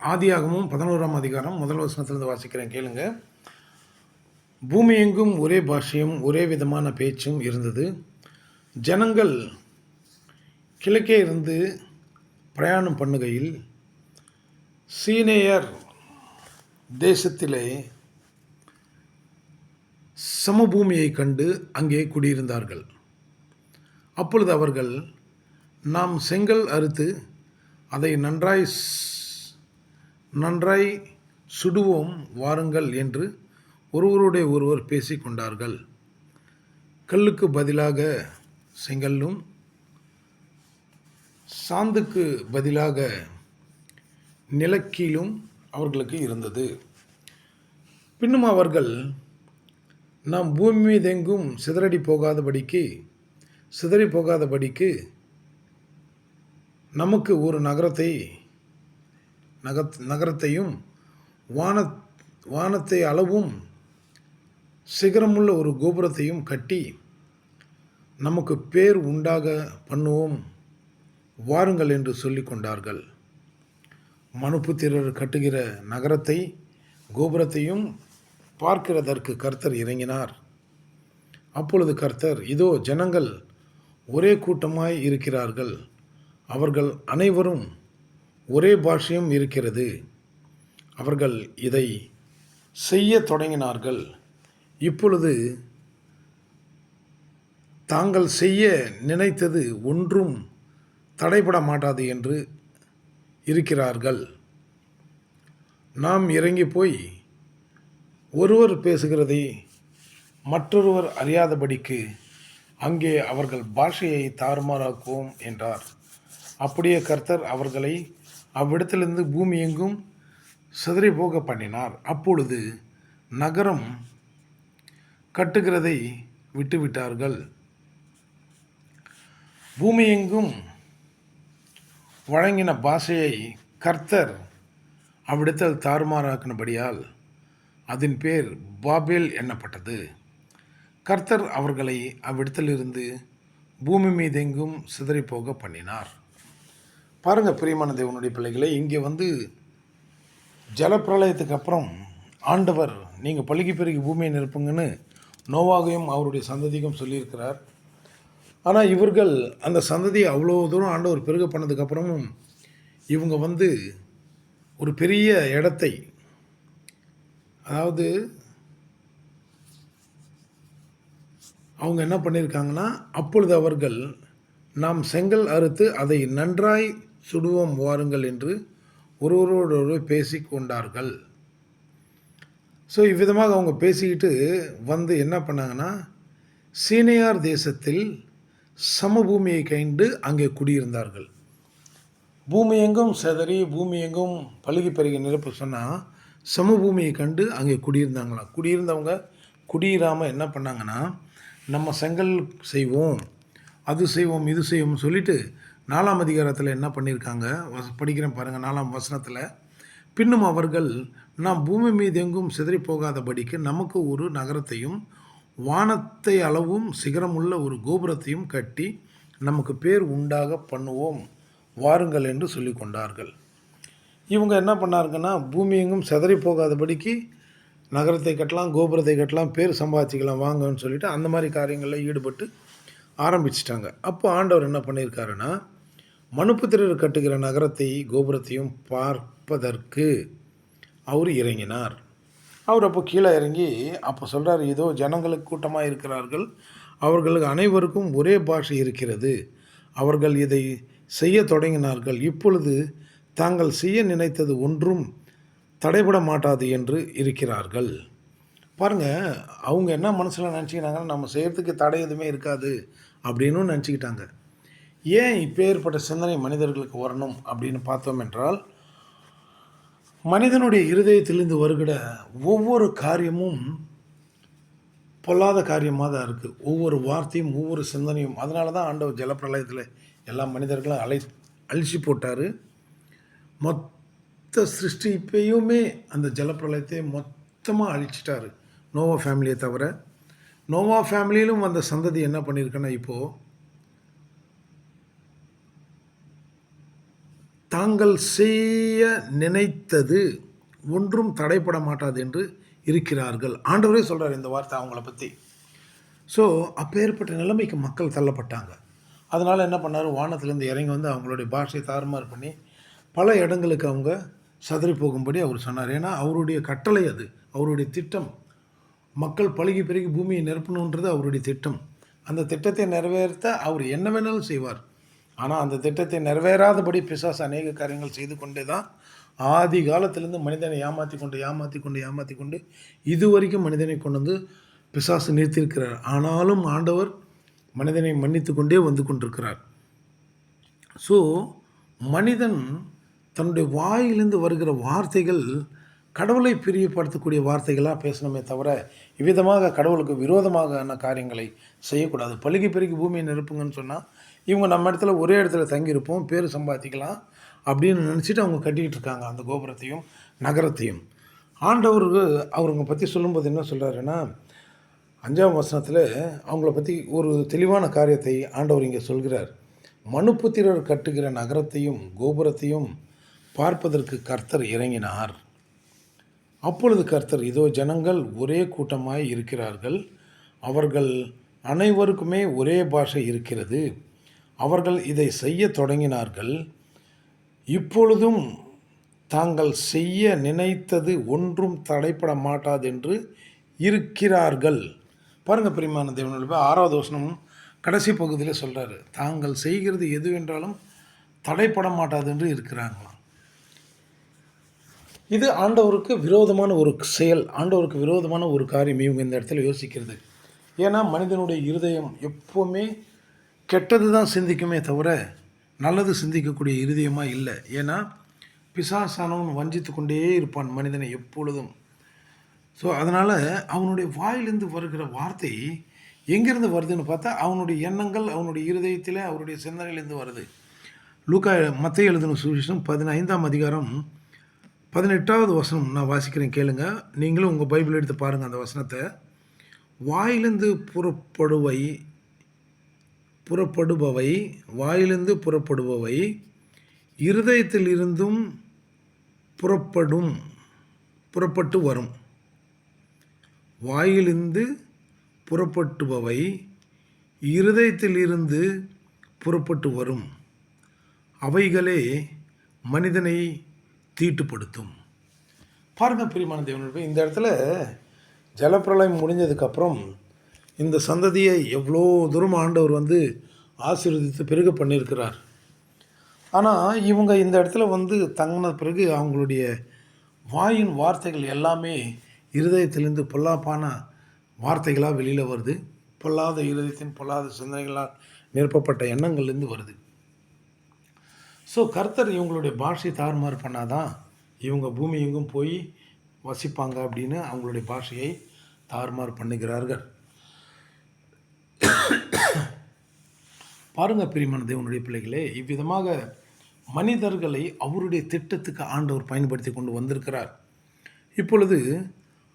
ஆதியாகமும் பதினோராம் அதிகாரம் முதல் வசனத்திலிருந்து வாசிக்கிறேன் கேளுங்க. பூமி எங்கும் ஒரே பாஷையும் ஒரே விதமான பேச்சும் இருந்தது. ஜனங்கள் கிழக்கே இருந்து பிரயாணம் பண்ணுகையில் சீனேயர் தேசத்திலே சமபூமியை கண்டு அங்கே குடியிருந்தார்கள். அப்பொழுது அவர்கள் நாம் செங்கல் அறுத்து அதை நன்றாய் நன்றாய் சுடுவோம் வாருங்கள் என்று ஒருவருடைய ஒருவர் பேசிக்கொண்டார்கள் கல்லுக்கு பதிலாக செங்கல்லும் சாந்துக்கு பதிலாக நிலக்கீழும் அவர்களுக்கு இருந்தது. பின்னும் அவர்கள் நாம் பூமி மீதெங்கும் சிதறடி போகாதபடிக்கு சிதறி போகாதபடிக்கு நமக்கு ஒரு நகரத்தை நகத் நகரத்தையும் வான வானத்தை அளவும் சிகரமுள்ள ஒரு கோபுரத்தையும் கட்டி நமக்கு பேர் உண்டாக பண்ணுவோம் வாருங்கள் என்று சொல்லி கொண்டார்கள். மனுப்புத்திரர் கட்டுகிற நகரத்தை கோபுரத்தையும் பார்க்கிறதற்கு கர்த்தர் இறங்கினார். அப்பொழுது கர்த்தர் இதோ ஜனங்கள் ஒரே கூட்டமாய் இருக்கிறார்கள். அவர்கள் அனைவரும் ஒரே பாஷையும் இருக்கிறது. அவர்கள் இதை செய்ய தொடங்கினார்கள். இப்பொழுது தாங்கள் செய்ய நினைத்தது ஒன்றும் தடைபட மாட்டாது என்று இருக்கிறார்கள். நாம் இறங்கி போய் ஒருவர் பேசுகிறதை மற்றொருவர் அறியாதபடிக்கு அங்கே அவர்கள் பாஷையை தாறுமாறாக்குவோம் என்றார். அப்படியே கர்த்தர் அவர்களை அவ்விடத்திலிருந்து பூமி எங்கும் சிதறி போக பண்ணினார். அப்பொழுது நகரம் கட்டுகிறதை விட்டுவிட்டார்கள். பூமி எங்கும் வழங்கின பாஷையை கர்த்தர் அவ்விடத்தில் தாறுமாறாக்கினபடியால் அதன் பேர் பாபேல் எண்ணப்பட்டது கர்த்தர் அவர்களை அவ்விடத்திலிருந்து பூமி மீதெங்கும் சிதறிப்போக பண்ணினார். பாருங்கள் பிரியமான தேவனுடைய பிள்ளைகளை இங்கே வந்து ஜலப்பிரளயத்துக்கு அப்புறம் ஆண்டவர் நீங்கள் பழுகி பெருகி பூமியை நிரப்புங்கன்னு நோவாகையும் அவருடைய சந்ததிக்கும் சொல்லியிருக்கிறார். ஆனால் இவர்கள் அந்த சந்ததியை அவ்வளோ தூரம் ஆண்டவர் பெருக பண்ணதுக்கப்புறமும் இவங்க வந்து ஒரு பெரிய இடத்தை அதாவது அவங்க என்ன பண்ணியிருக்காங்கன்னா அப்பொழுது அவர்கள் நாம் செங்கல் அறுத்து அதை நன்றாய் சுடுவோம் வாருங்கள் என்று ஒருவரோடொரு பேசி கொண்டார்கள் ஸோ இவ்விதமாக அவங்க பேசிக்கிட்டு வந்து என்ன பண்ணாங்கன்னா சீனியார் தேசத்தில் சமபூமியை கைண்டு அங்கே குடியிருந்தார்கள். பூமி எங்கும் செதறி பூமி எங்கும் பழுகி பெருகி நிரப்பு சொன்னால் சமபூமியை கண்டு அங்கே குடியிருந்தாங்களாம் குடியிருந்தவங்க குடியிராமல் என்ன பண்ணாங்கன்னா நம்ம செங்கல் செய்வோம் அது செய்வோம் இது செய்வோம்னு சொல்லிட்டு நாலாம் அதிகாரத்தில் என்ன பண்ணியிருக்காங்க வச- படிக்கிறேன் பாருங்கள் நாலாம் வசனத்தில். பின்னும் அவர்கள் நாம் பூமி மீது எங்கும் சிதறி போகாதபடிக்கு நமக்கு ஒரு நகரத்தையும் வானத்தை அளவும் சிகரமுள்ள ஒரு கோபுரத்தையும் கட்டி நமக்கு பேர் உண்டாக பண்ணுவோம். வாருங்கள் என்று சொல்லி கொண்டார்கள். இவங்க என்ன பண்ணாருங்கன்னா பூமி எங்கும் சிதறி போகாதபடிக்கு நகரத்தை கட்டலாம் கோபுரத்தை கட்டலாம் பேர் சம்பாதிச்சிக்கலாம் வாங்கன்னு சொல்லிட்டு அந்த மாதிரி காரியங்களில் ஈடுபட்டு ஆரம்பிச்சிட்டாங்க. அப்போ ஆண்டவர் என்ன பண்ணியிருக்காருன்னா மனுப்புத்திரர் கட்டுகிற நகரத்தை கோபுரத்தையும் பார்ப்பதற்கு அவர் இறங்கினார். அவர் அப்போ கீழே இறங்கி அப்போ சொல்கிறார் இதோ ஜனங்களுக்கு கூட்டமாக இருக்கிறார்கள். அவர்களுக்கு அனைவருக்கும் ஒரே பாஷை இருக்கிறது. அவர்கள் இதை செய்ய தொடங்கினார்கள். இப்பொழுது தாங்கள் செய்ய நினைத்தது ஒன்றும் தடைபட மாட்டாது என்று இருக்கிறார்கள். பாருங்க அவங்க என்ன மனசில் நினச்சிக்கினாங்கன்னா நம்ம செய்கிறதுக்கு தடை எதுவுமே இருக்காது அப்படின்னு நினச்சிக்கிட்டாங்க. ஏன் இப்போ ஏற்பட்ட சிந்தனை மனிதர்களுக்கு வரணும் அப்படின்னு பார்த்தோம் என்றால் மனிதனுடைய இருதயத்திலிருந்து வருகிற ஒவ்வொரு காரியமும் பொல்லாத காரியமாக தான் இருக்குது ஒவ்வொரு வார்த்தையும் ஒவ்வொரு சிந்தனையும். அதனால தான் ஆண்டவர் ஜலப்பிரளயத்தில் எல்லா மனிதர்களும் அழை அழிச்சு போட்டார். மொத்த சிருஷ்டிப்பையுமே அந்த ஜலப்பிரளயத்தை மொத்தமாக அழிச்சிட்டாரு. நோவா ஃபேமிலியை தவிர நோவா ஃபேமிலியிலும் அந்த சந்ததி என்ன பண்ணியிருக்குன்னா இப்போது தாங்கள் செய்ய நினைத்தது ஒன்றும் தடைப்பட மாட்டாது என்று இருக்கிறார்கள். ஆண்டவரே சொல்கிறார் இந்த வார்த்தை அவங்கள பற்றி ஸோ அப்பேற்பட்ட நிலைமைக்கு மக்கள் தள்ளப்பட்டாங்க. அதனால் என்ன பண்ணார்? வானத்திலேருந்து இறங்கி வந்து அவங்களுடைய பாஷையை தாறுமாறு பண்ணி பல இடங்களுக்கு அவங்க சதறி போகும்படி அவர் சொன்னார். ஏன்னா அவருடைய கட்டளை அது. அவருடைய திட்டம். மக்கள் பழகி பெருகி பூமியை நிரப்பணுன்றது அவருடைய திட்டம். அந்த திட்டத்தை நிறைவேற்ற அவர் என்ன வேணாலும் செய்வார். ஆனால் அந்த திட்டத்தை நிறைவேறாதபடி பிசாசு அநேக காரியங்கள் செய்து கொண்டே தான் ஆதி காலத்திலேருந்து மனிதனை ஏமாற்றி கொண்டு ஏமாற்றி கொண்டு ஏமாற்றி கொண்டு இது வரைக்கும் மனிதனை கொண்டு வந்து பிசாசு நிறுத்தியிருக்கிறார். ஆனாலும் ஆண்டவர் மனிதனை மன்னித்து கொண்டே வந்து கொண்டிருக்கிறார். ஸோ மனிதன் தன்னுடைய வாயிலிருந்து வருகிற வார்த்தைகள் கடவுளை பிரியப்படுத்தக்கூடிய வார்த்தைகளாக பேசணுமே தவிர இவ்விதமாக கடவுளுக்கு விரோதமான காரியங்களை செய்யக்கூடாது. பழுகி பெருகி பூமியை நிரப்புங்கன்னு சொன்னால் இவங்க நம்ம இடத்துல ஒரே இடத்துல தங்கியிருப்போம் பேர் சம்பாதிக்கலாம் அப்படின்னு நினச்சிட்டு அவங்க கட்டிக்கிட்டு இருக்காங்க அந்த கோபுரத்தையும் நகரத்தையும். ஆண்டவருக்கு அவருங்க பற்றி சொல்லும்போது என்ன சொல்கிறாருன்னா அஞ்சாம் வசனத்தில் அவங்கள பற்றி ஒரு தெளிவான காரியத்தை ஆண்டவர் இங்கே சொல்கிறார். மனுப்புத்திரர் கட்டுகிற நகரத்தையும் கோபுரத்தையும் பார்ப்பதற்கு கர்த்தர் இறங்கினார். அப்பொழுது கர்த்தர் இதோ ஜனங்கள் ஒரே கூட்டமாய் இருக்கிறார்கள். அவர்கள் அனைவருக்குமே ஒரே பாஷை இருக்கிறது. அவர்கள் இதை செய்ய தொடங்கினார்கள். இப்பொழுதும் தாங்கள் செய்ய நினைத்தது ஒன்றும் தடைப்பட மாட்டாது என்று இருக்கிறார்கள். பாருங்கள் பிரிமான தேவனுடைய ஆறாவது வசனம் கடைசி பகுதியில் சொல்கிறாரு தாங்கள் செய்கிறது எதுவென்றாலும் தடைப்பட மாட்டாது என்று இருக்கிறாங்களாம். இது ஆண்டவருக்கு விரோதமான ஒரு செயல் ஆண்டவருக்கு விரோதமான ஒரு காரியம் இவங்க இந்த இடத்துல யோசிக்கிறது. ஏன்னா மனிதனுடைய இருதயம் எப்போவுமே கெட்டது தான் சிந்திக்குமே தவிர நல்லது சிந்திக்கக்கூடிய இருதயமாக இல்லை. ஏன்னா பிசாசானவன் வஞ்சித்து கொண்டே இருப்பான் மனிதனை எப்பொழுதும். ஸோ அதனால் அவனுடைய வாயிலிருந்து வருகிற வார்த்தை எங்கேருந்து வருதுன்னு பார்த்தா அவனுடைய எண்ணங்கள் அவனுடைய இருதயத்தில் அவருடைய சிந்தனையிலேருந்து வருது. லூக்கா மத்திய எழுதின சுவிசேஷம் பதினைந்தாம் அதிகாரம் பதினெட்டாவது வசனம் நான் வாசிக்கிறேன் கேளுங்க. நீங்களும் உங்கள் பைபிள் எடுத்து பாருங்கள் அந்த வசனத்தை. வாயிலிருந்து புறப்படுவை புறப்படுபவை வாயிலிருந்து புறப்படுபவை இருதயத்தில் இருந்தும் புறப்படும் புறப்பட்டு வரும். வாயிலிருந்து புறப்பட்டுபவை இருதயத்திலிருந்து புறப்பட்டு வரும். அவைகளே மனிதனை தீட்டுப்படுத்தும். பாருங்கள் பிரிமான தேவனுடைய இந்த இடத்துல ஜலப்பிரளயம் முடிஞ்சதுக்கப்புறம் இந்த சந்ததியை எவ்வளோ தூரம் ஆண்டவர் வந்து ஆசீர்வதித்து பெருக பண்ணியிருக்கிறார். ஆனால் இவங்க இந்த இடத்துல வந்து தங்கின பிறகு அவங்களுடைய வாயின் வார்த்தைகள் எல்லாமே இருதயத்திலிருந்து பொல்லாப்பான வார்த்தைகளாக வெளியில் வருது. பொல்லாத இருதயத்தின் பொல்லாத சிந்தனைகளால் நிரப்பப்பட்ட எண்ணங்கள்லேருந்து வருது. ஸோ கர்த்தர் இவங்களுடைய பாஷை தாறுமாறு பண்ணாதான் இவங்க பூமி எங்கும் போய் வசிப்பாங்க அப்படின்னு அவங்களுடைய பாஷையை தாறுமாறு பண்ணுகிறார்கள். பாருங்க பிரிமான தேவனுடைய பிள்ளைகளே இவ்விதமாக மனிதர்களை அவருடைய திட்டத்துக்கு ஆண்டவர் பயன்படுத்தி கொண்டு வந்திருக்கிறார். இப்பொழுது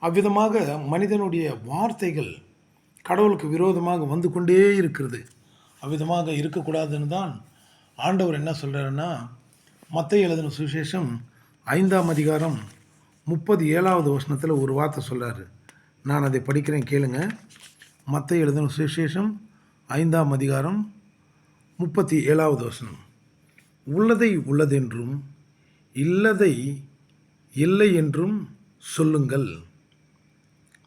அவ்விதமாக மனிதனுடைய வார்த்தைகள் கடவுளுக்கு விரோதமாக வந்து கொண்டே இருக்கிறது. அவ்விதமாக இருக்கக்கூடாதுன்னு தான் ஆண்டவர் என்ன சொல்கிறாருன்னா மற்ற எழுதின சுவிசேஷம் ஐந்தாம் அதிகாரம் முப்பது ஏழாவது வசனத்தில் ஒரு வார்த்தை சொல்கிறாரு நான் அதை படிக்கிறேன் கேளுங்க. மற்ற எழுதின சுவிசேஷம் ஐந்தாம் அதிகாரம் முப்பத்தி ஏழாவது வசனம். உள்ளதை உள்ளதென்றும் இல்லதை இல்லை என்றும் சொல்லுங்கள்.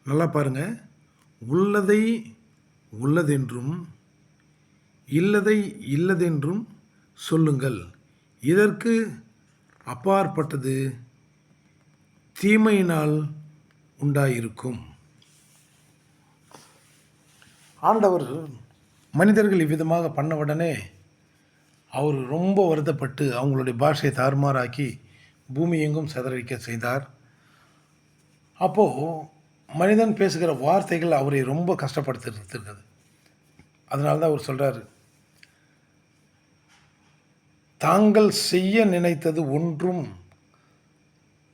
நல்லா பாருங்க. உள்ளதை உள்ளதென்றும் இல்லதை இல்லதென்றும் சொல்லுங்கள். இதற்கு அப்பாற்பட்டது தீமையினால் உண்டாயிருக்கும். ஆண்டவர் மனிதர்கள் இவ்விதமாக பண்ண உடனே அவர் ரொம்ப வருத்தப்பட்டு அவங்களுடைய பாஷையை தாறுமாறாக்கி பூமி எங்கும் சதறடிக்க செய்தார். அப்போது மனிதன் பேசுகிற வார்த்தைகள் அவரை ரொம்ப கஷ்டப்படுத்திருக்கிறது அதனால தான் அவர் சொல்கிறார் தாங்கள் செய்ய நினைத்தது ஒன்றும்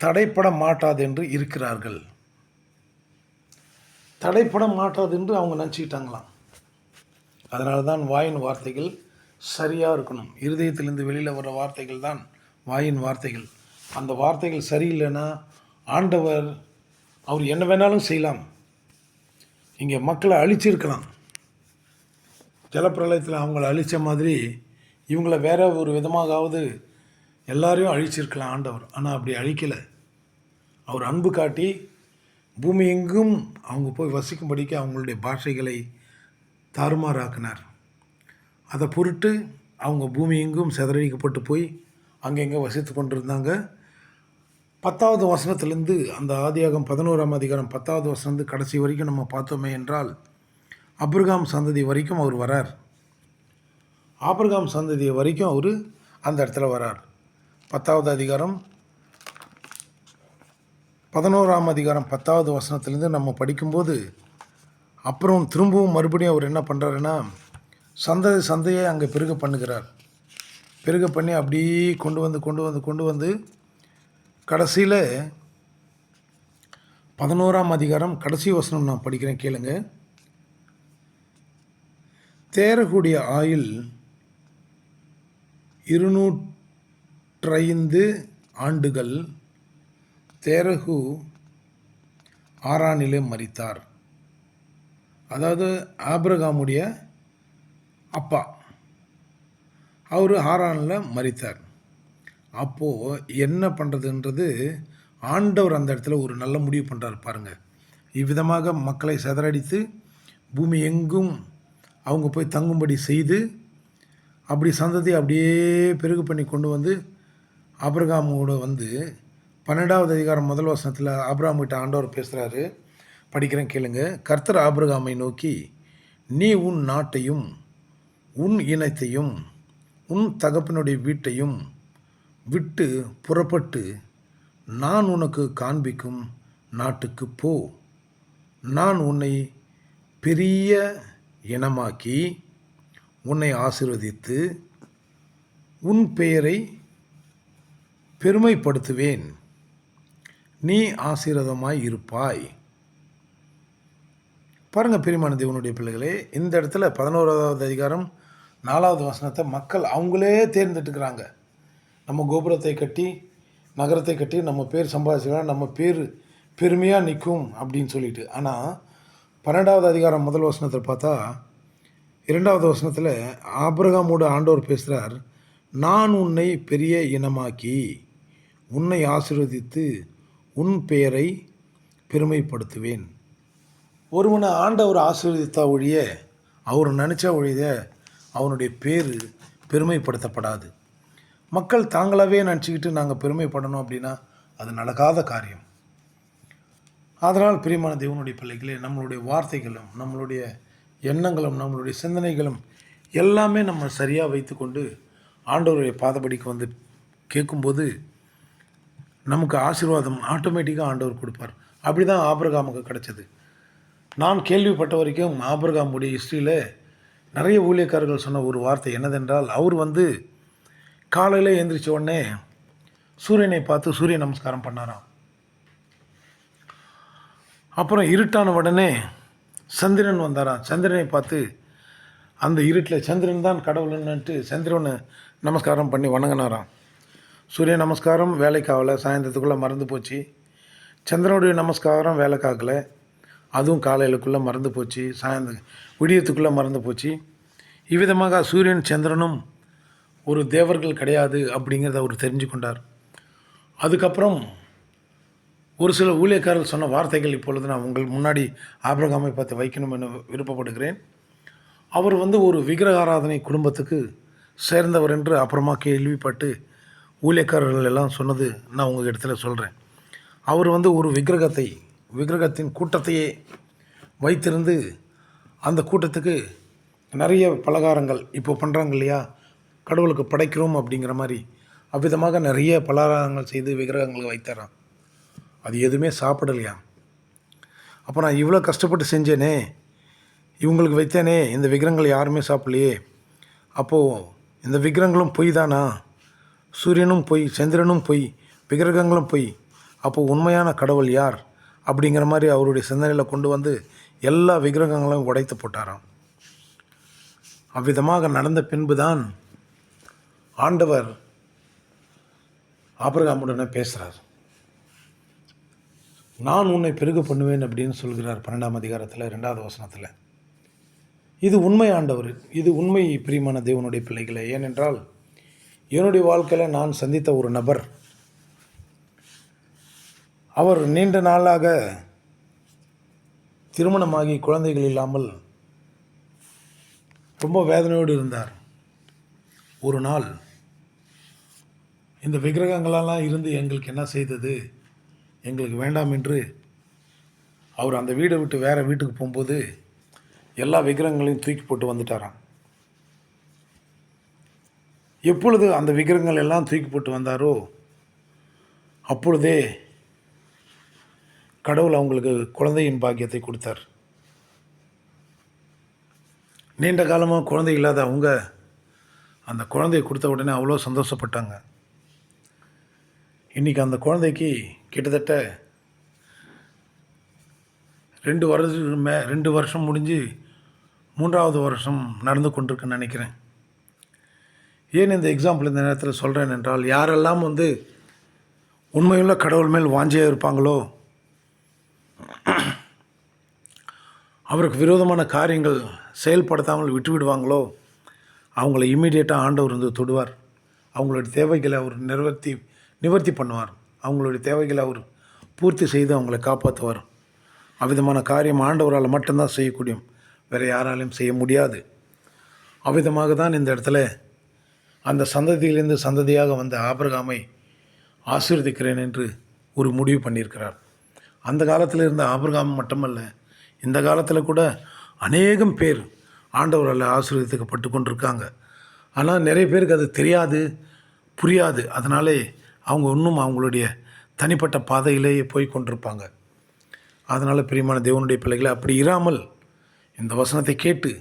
தடைப்பட மாட்டாது என்று இருக்கிறார்கள். தடைப்பட மாட்டாது என்று அவங்க நினச்சிக்கிட்டாங்களாம். அதனால தான் வாயின் வார்த்தைகள் சரியாக இருக்கணும். இருதயத்திலிருந்து வெளியில் வர வார்த்தைகள் தான் வாயின் வார்த்தைகள். அந்த வார்த்தைகள் சரியில்லைன்னா ஆண்டவர் அவர் என்ன வேணாலும் செய்யலாம். இங்கே மக்களை அழிச்சிருக்கலாம். ஜலப்பிரளயத்தில் அவங்கள அழித்த மாதிரி இவங்கள வேற ஒரு விதமாகவது எல்லாரையும் அழிச்சிருக்கலாம் ஆண்டவர். ஆனால் அப்படி அழிக்கலை. அவர் அன்பு காட்டி பூமி எங்கும் அவங்க போய் வசிக்கும்படிக்கு அவங்களுடைய பாஷைகளை தாறுமாறாக்கினார். அதை பொருட்டு அவங்க பூமி எங்கும் சிதறடிக்கப்பட்டு போய் அங்கங்கே வசித்து கொண்டிருந்தாங்க. பத்தாவது வசனத்திலேருந்து அந்த ஆதியாகம் பதினோராம் அதிகாரம் பத்தாவது வசனத்து கடைசி வரைக்கும் நம்ம பார்த்தோமே என்றால் அப்ரகாம் சந்ததி வரைக்கும் அவர் வரார். ஆபிரகாம் சந்ததி வரைக்கும் அவர் அந்த இடத்துல வரார். பத்தாவது அதிகாரம் பதினோராம் அதிகாரம் பத்தாவது வசனத்திலேருந்து நம்ம படிக்கும்போது அப்புறம் திரும்பவும் மறுபடியும் அவர் என்ன பண்ணுறாருன்னா சந்ததி சந்தையை அங்கே பெருக பண்ணுகிறார். பெருக பண்ணி அப்படியே கொண்டு வந்து கொண்டு வந்து கொண்டு வந்து கடைசியில் பதினோராம் அதிகாரம் கடைசி வசனம் நான் படிக்கிறேன் கேளுங்க. தேரக்கூடிய ஆயில் இருநூற்றைந்து ஆண்டுகள் தேரகு ஆறானிலே மறித்தார் அதாவது ஆப்ரகாமுடைய அப்பா. அவர் ஆறானில் மறித்தார் அப்போது என்ன பண்ணுறதுன்றது ஆண்டவர் அந்த இடத்துல ஒரு நல்ல முடிவு பண்ணுறாரு பாருங்கள் இவ்விதமாக மக்களை சிதறடித்து பூமி எங்கும் அவங்க போய் தங்கும்படி செய்து அப்படி சந்ததி அப்படியே பெருகு பண்ணி கொண்டு வந்து ஆபிரகாமோட வந்து பன்னெண்டாவது அதிகாரம் முதல் வசனத்தில் ஆபிரகாம் கிட்ட ஆண்டவர் பேசுகிறாரு படிக்கிறேன் கேளுங்க. கர்த்தர் ஆபிரகாமை நோக்கி நீ உன் நாட்டையும் உன் இனத்தையும் உன் தகப்பனுடைய வீட்டையும் விட்டு புறப்பட்டு நான் உனக்கு காண்பிக்கும் நாட்டுக்கு போ. நான் உன்னை பெரிய இனமாக்கி உன்னை ஆசிர்வதித்து உன் பெயரை பெருமைப்படுத்துவேன். நீ ஆசீர்வாதமாய் இருப்பாய். பாருங்கள் பிரிமான தேவனுடைய பிள்ளைகளே இந்த இடத்துல பதினோராவது அதிகாரம் நாலாவது வசனத்தை மக்கள் அவங்களே தேர்ந்தெடுக்கிறாங்க. நம்ம கோபுரத்தை கட்டி நகரத்தை கட்டி நம்ம பேர் சம்பாதிச்சுக்கலாம் நம்ம பேர் பெருமையாக நிற்கும் அப்படின்னு சொல்லிட்டு. ஆனால் பன்னெண்டாவது அதிகாரம் முதல் வசனத்தை பார்த்தா இரண்டாவது வசனத்தில் ஆபிரகாமோடு ஆண்டவர் பேசுகிறார் நான் உன்னை பெரிய இனமாக்கி உன்னை ஆசீர்வதித்து உன் பெயரை பெருமைப்படுத்துவேன். ஒருவனை ஆண்டவர் ஆசீர்வதித்தா ஒழிய அவர் நினச்சா ஒழிய அவனுடைய பேர் பெருமைப்படுத்தப்படாது. மக்கள் தாங்களாகவே நினச்சிக்கிட்டு நாங்கள் பெருமைப்படணும் அப்படின்னா அது நடக்காத காரியம். அதனால் பிரியமான தேவனுடைய பிள்ளைகளே நம்மளுடைய வார்த்தைகளும் நம்மளுடைய எண்ணங்களும் நம்மளுடைய சிந்தனைகளும் எல்லாமே நம்ம சரியாக வைத்துக்கொண்டு ஆண்டவருடைய பாதபடிக்கு வந்து கேட்கும்போது நமக்கு ஆசீர்வாதம் ஆட்டோமேட்டிக்காக ஆண்டவர் கொடுப்பார். அப்படி தான் ஆபிரகாமுக்கு கிடச்சது. நான் கேள்விப்பட்ட வரைக்கும் ஆபிரகாமுடைய ஹிஸ்ட்ரியில் நிறைய ஊழியக்காரர்கள் சொன்ன ஒரு வார்த்தை என்னதென்றால் அவர் வந்து காலையில் எழுந்திரிச்ச உடனே சூரியனை பார்த்து சூரிய நமஸ்காரம் பண்ணாராம். அப்புறம் இருட்டான உடனே சந்திரன் வந்தாராம். சந்திரனை பார்த்து அந்த இருட்டில் சந்திரன் தான் கடவுள்னுட்டு சந்திரனை நமஸ்காரம் பண்ணி வணங்கினாராம். சூரிய நமஸ்காரம் வேலைக்காகலை சாயந்தரத்துக்குள்ளே மறந்து போச்சு. சந்திரனுடைய நமஸ்காரம் வேலைக்காகலை அதுவும் காலையிலுக்குள்ளே மறந்து போச்சு சாயந்த விடியத்துக்குள்ளே மறந்து போச்சு. இவ்விதமாக சூரியன் சந்திரனும் ஒரு தேவர்கள் கிடையாது அப்படிங்கிறத அவர் தெரிஞ்சு கொண்டார் அதுக்கப்புறம் ஒரு சில ஊழியக்காரர்கள் சொன்ன வார்த்தைகள் இப்பொழுது நான் உங்கள் முன்னாடி ஆபிரகாமை பார்த்து வைக்கணும் என விருப்பப்படுகிறேன். அவர் வந்து ஒரு விக்கிரகாராதனை குடும்பத்துக்கு சேர்ந்தவர் என்று அப்புறமா கேள்விப்பட்டு ஊழியக்காரர்கள் எல்லாம் சொன்னது நான் உங்கள் இடத்துல சொல்கிறேன் அவர் வந்து ஒரு விக்கிரகத்தை விக்கிரகத்தின் கூட்டத்தையே வைத்திருந்து அந்த கூட்டத்துக்கு நிறைய பலகாரங்கள் இப்போ பண்ணுறாங்க இல்லையா கடவுளுக்கு படைக்கிறோம் அப்படிங்கிற மாதிரி அவ்விதமாக நிறைய பலகாரங்கள் செய்து விக்கிரகங்களை வைத்தாராம். அது எதுவுமே சாப்பிடலையா? அப்போ நான் இவ்வளோ கஷ்டப்பட்டு செஞ்சேனே இவங்களுக்கு வைத்தேனே இந்த விக்கிரகங்கள் யாருமே சாப்பிடலையே. அப்போது இந்த விக்கிரகங்களும் பொய் தானா? சூரியனும் பொய் சந்திரனும் பொய் விக்கிரகங்களும் பொய். அப்போது உண்மையான கடவுள் யார்? அப்படிங்கிற மாதிரி அவருடைய சிந்தனையில் கொண்டு வந்து எல்லா விக்கிரகங்களையும் உடைத்து போட்டாராம். அவ்விதமாக நடந்த பின்புதான் ஆண்டவர் ஆபிரகாமுடனே பேசுகிறார் நான் உன்னை பெருக பண்ணுவேன் அப்படின்னு சொல்கிறார் பன்னெண்டாம் அதிகாரத்தில் ரெண்டாவது வசனத்தில். இது உண்மை ஆண்டவர் இது உண்மை பிரியமான தேவனுடைய பிள்ளைகளை. ஏனென்றால் என்னுடைய வாழ்க்கையில் நான் சந்தித்த ஒரு நபர் அவர் நீண்ட நாளாக திருமணமாகி குழந்தைகள் இல்லாமல் ரொம்ப வேதனையோடு இருந்தார். ஒரு நாள் இந்த விக்கிரகங்களெல்லாம் இருந்து எங்களுக்கு என்ன செய்தது? எங்களுக்கு வேண்டாம் என்று அவர் அந்த வீடை விட்டு வேறு வீட்டுக்கு போகும்போது எல்லா விக்கிரகங்களையும் தூக்கி போட்டு வந்துட்டாராம். எப்பொழுது அந்த விக்கிரகங்கள் எல்லாம் தூக்கி போட்டு வந்தாரோ அப்பொழுதே கடவுள் அவங்களுக்கு குழந்தையின் பாக்கியத்தை கொடுத்தார். நீண்ட காலமாக குழந்தை இல்லாத அவங்க அந்த குழந்தையை கொடுத்த உடனே அவ்வளோ சந்தோஷப்பட்டாங்க. இன்றைக்கி அந்த குழந்தைக்கு கிட்டத்தட்ட ரெண்டு வருஷத்துக்கு மே ரெண்டு வருஷம் முடிஞ்சு மூன்றாவது வருஷம் நடந்து கொண்டிருக்குன்னு நினைக்கிறேன். ஏன் இந்த எக்ஸாம்பிள் இந்த நேரத்தில் சொல்கிறேன் என்றால் யாரெல்லாம் வந்து உண்மையுள்ள கடவுள் மேல் வாஞ்சியாக இருப்பாங்களோ அவருக்கு விரோதமான காரியங்கள் செயல்படுத்தாமல் விட்டுவிடுவாங்களோ அவங்கள இம்மிடியேட்டாக ஆண்டவர் வந்து தொடுவார். அவங்களுடைய தேவைகளை அவர் நிறைவேற்றி நிவர்த்தி பண்ணுவார். அவங்களுடைய தேவைகளை அவர் பூர்த்தி செய்து அவங்களை காப்பாற்றுவார். அவ்விதமான காரியம் ஆண்டவரால் மட்டும்தான் செய்யக்கூடியும். வேறு யாராலையும் செய்ய முடியாது. அவ்விதமாக தான் இந்த இடத்துல அந்த சந்ததியிலிருந்து சந்ததியாக வந்த ஆபிரகாமை ஆசீர்வதிக்கிறேன் என்று ஒரு முடிவு பண்ணியிருக்கிறார். அந்த காலத்தில் இருந்த ஆபிரகாம் மட்டுமல்ல இந்த காலத்தில் கூட அநேகம் பேர் ஆண்டவரால் ஆசீர்வதிக்கப்பட்டு கொண்டிருக்காங்க. ஆனால் நிறைய பேருக்கு அது தெரியாது புரியாது. அதனாலே அவங்க இன்னும் அவங்களுடைய தனிப்பட்ட பாதையிலேயே போய் கொண்டிருப்பாங்க அதனால் பிரியமான தேவனுடைய பிள்ளைகளை அப்படி இராமல் இந்த வசனத்தை கேட்டு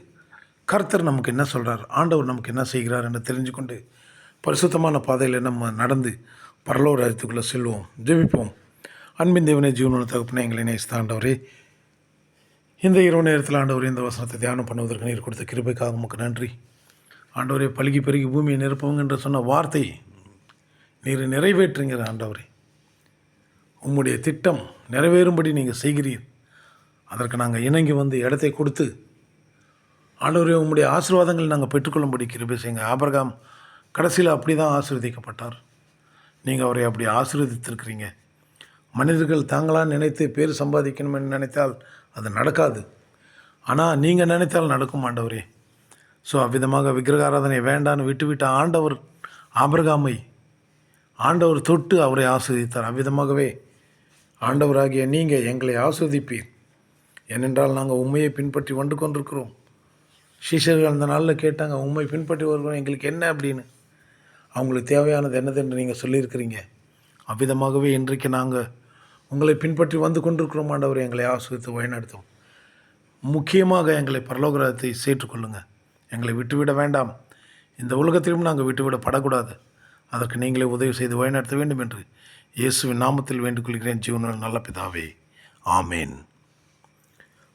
கர்த்தர் நமக்கு என்ன சொல்கிறார் ஆண்டவர் நமக்கு என்ன செய்கிறார் என்று தெரிஞ்சு கொண்டு பரிசுத்தமான பாதையில் நம்ம நடந்து பரலோ ராஜ்யத்துக்குள்ளே செல்வோம் ஜெபிப்போம். அன்பின் தேவனே ஜீவனோட தகப்பனே எங்களை நேசித்த ஆண்டவரே இந்த இரவு நேரத்தில் ஆண்டவர் இந்த வசனத்தை தியானம் பண்ணுவதற்கு நீர் கொடுத்த கிருபைக்காக நமக்கு நன்றி. ஆண்டவரே பழுகி பெருகி பூமியை நிரப்புவங்க என்று சொன்ன வார்த்தை நீர் நிறைவேற்றுங்கிற ஆண்டவரே. உம்முடைய திட்டம் நிறைவேறும்படி நீங்கள் செய்கிறீர். அதற்கு நாங்கள் இணங்கி வந்து இடத்தை கொடுத்து ஆண்டவரே உம்முடைய ஆசீர்வாதங்கள் நாங்கள் பெற்றுக்கொள்ளும்படி கிருபை செய்யுங்க. ஆபரகாம் கடைசியில் அப்படி தான் ஆசீர்வதிக்கப்பட்டார். நீங்கள் அவரை அப்படி ஆசீர்வதித்திருக்கிறீங்க. மனிதர்கள் தாங்களாக நினைத்து பேர் சம்பாதிக்கணும்னு நினைத்தால் அது நடக்காது. ஆனால் நீங்கள் நினைத்தால் நடக்கும் ஆண்டவரே. ஸோ அவ்விதமாக விக்கிரக ஆராதனை வேண்டான்னு விட்டுவிட்ட ஆண்டவர் ஆபரகாமை ஆண்டவர் தொட்டு அவரை ஆஸ்வதித்தார் அவ்விதமாகவே ஆண்டவராகிய நீங்கள் எங்களை ஆஸ்வதிப்பீர் ஏனென்றால் நாங்கள் உண்மையை பின்பற்றி வந்து கொண்டிருக்கிறோம். சிஷர்கள் அந்த நாளில் கேட்டாங்க உண்மை பின்பற்றி வருகிறோம். எங்களுக்கு என்ன அப்படின்னு? அவங்களுக்கு தேவையானது என்னது என்று நீங்கள் சொல்லியிருக்கிறீங்க. அவ்விதமாகவே இன்றைக்கு நாங்கள் உங்களை பின்பற்றி வந்து கொண்டிருக்கிறோம். ஆண்டவர் எங்களை ஆசிரியத்து வழிநடத்தும் முக்கியமாக எங்களை பரலோகரத்தை சேர்த்துக்கொள்ளுங்கள் எங்களை விட்டுவிட வேண்டாம். இந்த உலகத்திலும் நாங்கள் விட்டுவிடப்படக்கூடாது. அதற்கு நீங்களே உதவி செய்து வழிநடத்த வேண்டும் என்று இயேசுவின் நாமத்தில் வேண்டுகொள்கிறேன் ஜீவனில் நல்ல பிதாவே ஆமேன்.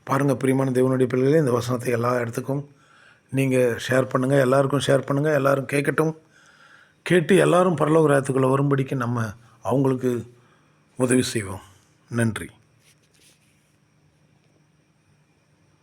பாருங்கள் பிரியமான தேவனுடைய பிள்ளைகளே இந்த வசனத்தை எல்லா இடத்துக்கும் நீங்கள் ஷேர் பண்ணுங்கள் எல்லாருக்கும் ஷேர் பண்ணுங்கள் எல்லோரும் கேட்கட்டும். கேட்டு எல்லாரும் பரலோக ராயத்துக்குள்ளே வரும்படிக்கு நம்ம அவங்களுக்கு உதவி செய்வோம். நன்றி.